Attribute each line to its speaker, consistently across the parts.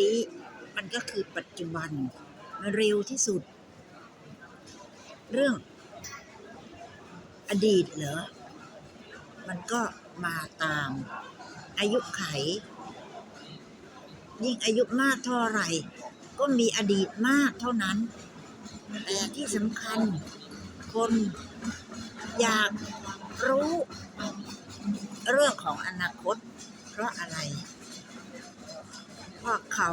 Speaker 1: นี้มันก็คือปัจจุบันมันเร็วที่สุด เรื่องอดีตเหรอ มันก็มาตาม อายุไข ยิ่งอายุมากเท่าไหร่ ก็มีอดีตมากเท่านั้น แต่ที่สำคัญ คนอยากรู้ เรื่องของอนาคต เพราะอะไร เขา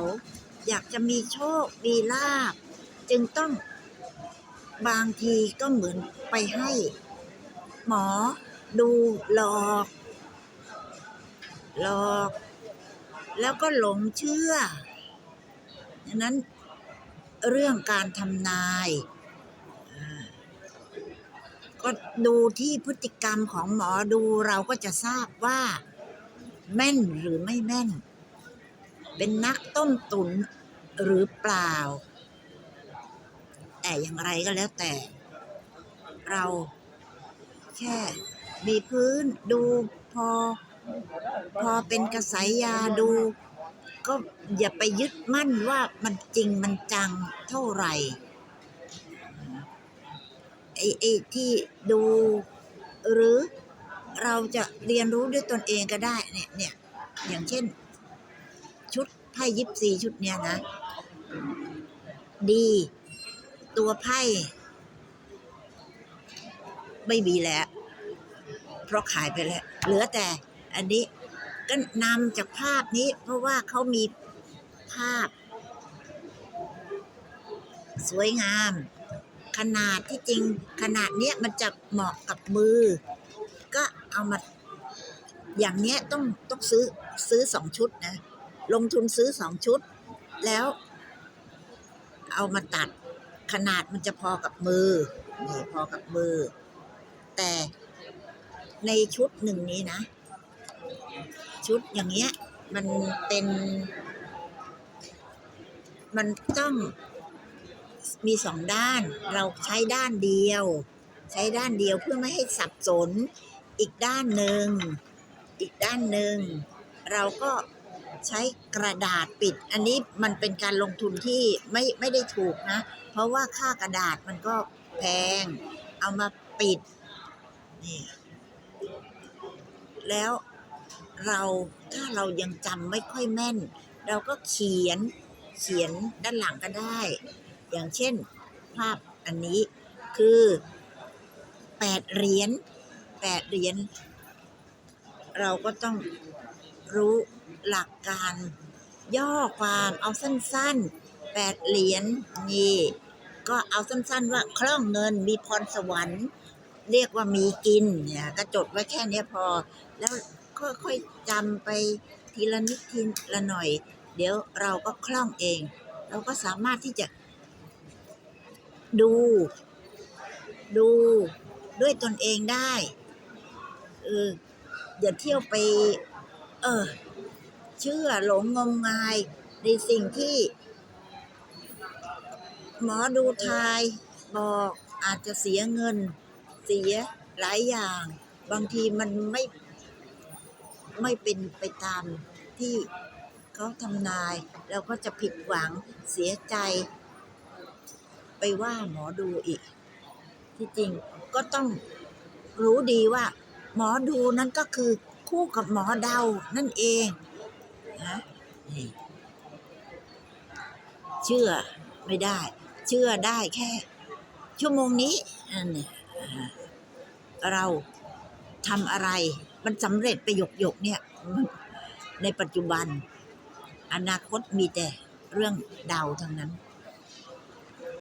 Speaker 1: อยากจะมีโชคมีลาบ จึงต้องบางทีก็เหมือนไปให้ หมอดูหลอก หลอก แล้วก็หลงเชื่อดังนั้นเรื่องการทำนายก็ดูที่พฤติกรรมของหมอดูเราก็จะทราบว่า แม่นหรือไม่แม่น เป็นนักต้มตุนหรือเปล่า แต่อย่างไรก็แล้วแต่ เราแค่มีพื้นดูพอ พอเป็นกระสายยาดู ก็อย่าไปยึดมั่นว่ามันจริงมันจังเท่าไหร่ไอ้ไอ้ที่ดูหรือเราจะเรียนรู้ด้วยตนเองก็ได้เนี่ยเนี่ยอย่างเช่น ชุดไพ่ยิปซีชุดเนี้ยนะ ดี ตัวไพ่ไม่มีแล้ว เพราะขายไปแล้ว เหลือแต่ อันนี้ก็นำจากภาพนี้ เพราะว่าเขามีภาพ สวยงาม ขนาดที่จริงขนาดเนี้ยมันจะเหมาะกับมือ ก็เอามาอย่างเนี้ยต้องต้องซื้อซื้อสองชุดนะ ลงทุนซื้อสองชุด แล้วเอามาตัดขนาดมันจะพอกับมือนี่พอกับมือ แต่ในชุดหนึ่งนี้นะ ชุดอย่างเงี้ย มันเป็น มันต้องมีสองด้าน เราใช้ด้านเดียว ใช้ด้านเดียวเพื่อไม่ให้สับสน อีกด้านหนึ่ง อีกด้านหนึ่ง เราก็ ใช้กระดาษปิด อันนี้มันเป็นการลงทุนที่ไม่ไม่ได้ถูกนะ เพราะว่าค่ากระดาษมันก็แพง เอามาปิดนี่แล้วเราถ้าเรายังจำไม่ค่อยแม่น เราก็เขียนเขียนด้านหลังก็ได้ อย่างเช่นภาพอันนี้คือแปดเหรียญแปดเหรียญเราก็ต้องรู้ หลักการย่อความเอาสั้นๆแปดเหรียญนี่ ก็เอาสั้นๆว่าคล่องเงินมีพรสวรรค์ เรียกว่ามีกินเนี่ยก็จดไว้แค่นี้พอ แล้วค่อยๆจำไปทีละนิดทีละหน่อย เดี๋ยวเราก็คล่องเอง เราก็สามารถที่จะดู ดูด้วยตนเองได้เอออย่าเที่ยวไป เออ เชื่อหลงงมงายในสิ่งที่ หมอดูทายบอกอาจจะเสียเงิน เสียหลายอย่าง บางทีมันไม่ไม่เป็นไปตามที่เขาทำนาย เราก็จะผิดหวังเสียใจ ไปว่าหมอดูอีก ที่จริงก็ต้องรู้ดีว่า หมอดูนั้นก็คือคู่กับหมอเดานั่นเอง นะนี่เชื่อไม่ได้ เชื่อได้แค่ ชั่วโมงนี้อันนี้เราทำอะไร มันสำเร็จไปหยกหยกเนี่ย ในปัจจุบัน อนาคตมีแต่เรื่องเดาทั้งนั้น